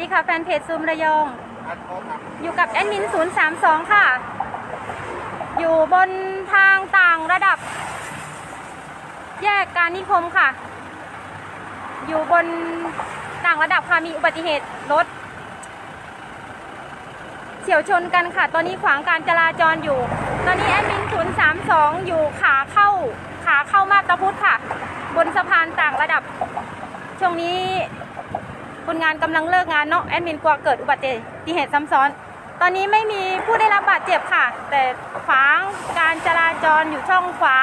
ดีค่ะแฟนเพจซูมระยอง อยู่กับแอดมิน 032 ค่ะ อยู่บนทางต่างระดับ แยกการนิคมค่ะ อยู่บนต่างระดับค่ะมีอุบัติเหตุรถเฉียวชนกันค่ะ ตอนนี้ขวางการจราจรอยู่ ตอนนี้แอดมิน 032 อยู่ขาเข้าขาเข้ามาบตาพุธค่ะ บนสะพานต่างระดับ ช่วงนี้ คนงานกำลังเลิกงานเนาะแอดมินกลัวเกิดอุบัติเหตุซ้ำซ้อน ตอนนี้ไม่มีผู้ได้รับบาดเจ็บค่ะ แต่ขวางการจราจรอยู่ช่องขวา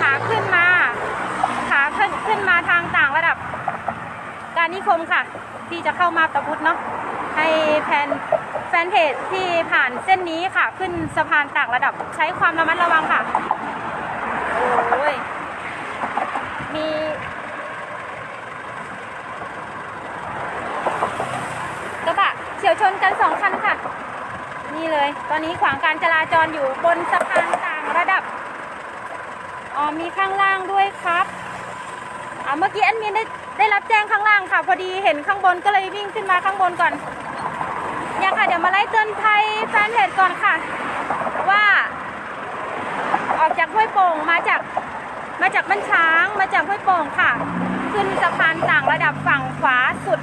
ขาขึ้นมาขาขึ้นขึ้นมาทางต่างระดับ การนิคมค่ะ ที่จะเข้ามาตะพุธเนาะให้แฟนแฟนเพจที่ผ่านเส้นนี้ค่ะ ขึ้นสะพานต่างระดับใช้ความระมัดระวังค่ะ โอ้ย มีกระบะเฉียวชน กันสองคันค่ะ นี่เลย ตอนนี้ขวางการจราจรอยู่บนสะพานต่างระดับอ๋อมีข้างล่างด้วยครับอ่าเมื่อกี้แอดมินได้ได้รับแจ้งข้างล่างค่ะ พอดีเห็นข้างบนก็เลยวิ่งขึ้นมาข้างบนก่อนเนี่ยค่ะเดี๋ยวมาไล่เตือนภัยแฟนเพจก่อนค่ะ ว่า ออกจากห้วยโป่งมาจากมาจากบ้านช้างมาจากห้วยโป่งค่ะ ขึ้นสะพานต่างระดับฝั่งขวาสุด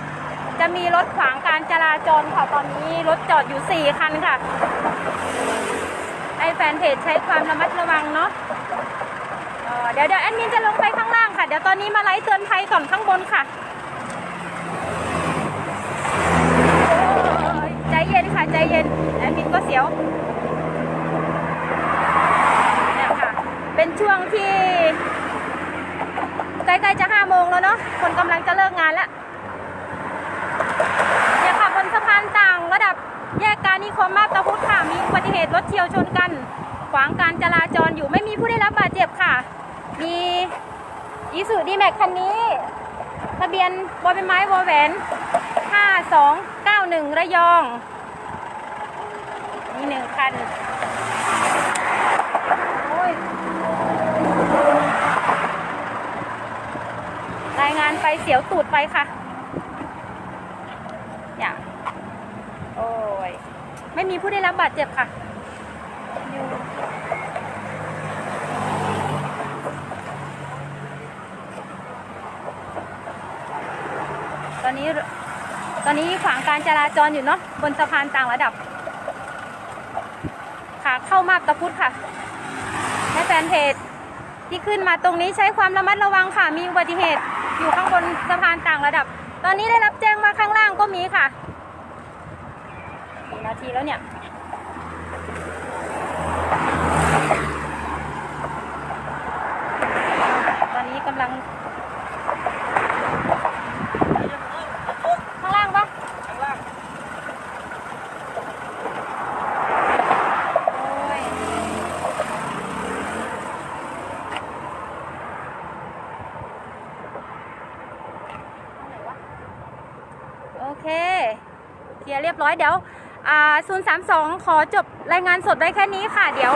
จะมีรถขวางการจราจรค่ะตอนนี้รถจอดอยู่ 4 คันค่ะ ให้แฟนเพจใช้ความระมัดระวังเนาะเดี๋ยวเดี๋ยวแอดมินจะลงไปข้างล่างค่ะ เดี๋ยวตอนนี้มาไลฟ์เตือนภัยก่อนข้างบนค่ะ ใจเย็นค่ะใจเย็นแอดมินก็เสียวเนี่ยค่ะ เป็นช่วงที่ใกล้ๆจะห้าโมงแล้วเนาะคนกำลังจะเลิกงานแล้ว เนี่ยค่ะบนสะพานต่างระดับ แยกการนิคมมาบตาพุธค่ะ มีอุบัติเหตุรถเฉียวชนกัน ขวางการจราจรอยู่ไม่มีผู้ได้รับบาดเจ็บค่ะ มีอีสุดีแม็กคันนี้ ทะเบียนบอใบไม้วอแหวน 5291 ระยอง มีหนึ่งคันรายงานไปเสียวตูดไปค่ะ อย่าโอ้ย ไม่มีผู้ได้รับบาดเจ็บค่ะ ตอนนี้ตอนนี้ขวางการจราจรอยู่เนาะบนสะพานต่างระดับ ขาเข้ามาบตะพุธค่ะให้แฟนเพจที่ขึ้นมาตรงนี้ใช้ความระมัดระวังค่ะ มีอุบัติเหตุอยู่ข้างบนสะพานต่างระดับ ตอนนี้ได้รับแจ้งมาข้างล่างก็มีค่ะ ทีแล้วเนี่ยตอนนี้กำลังข้างล่างปะโอ้ยโอเคเคลียร์เรียบร้อยเดี๋ยว 032 ขอจบรายงานสดได้แค่นี้ค่ะ เดี๋ยว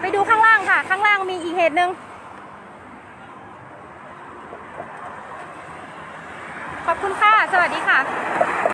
ไปดูข้างล่างค่ะ ข้างล่างมีอีกเหตุหนึ่งขอบคุณค่ะ สวัสดีค่ะ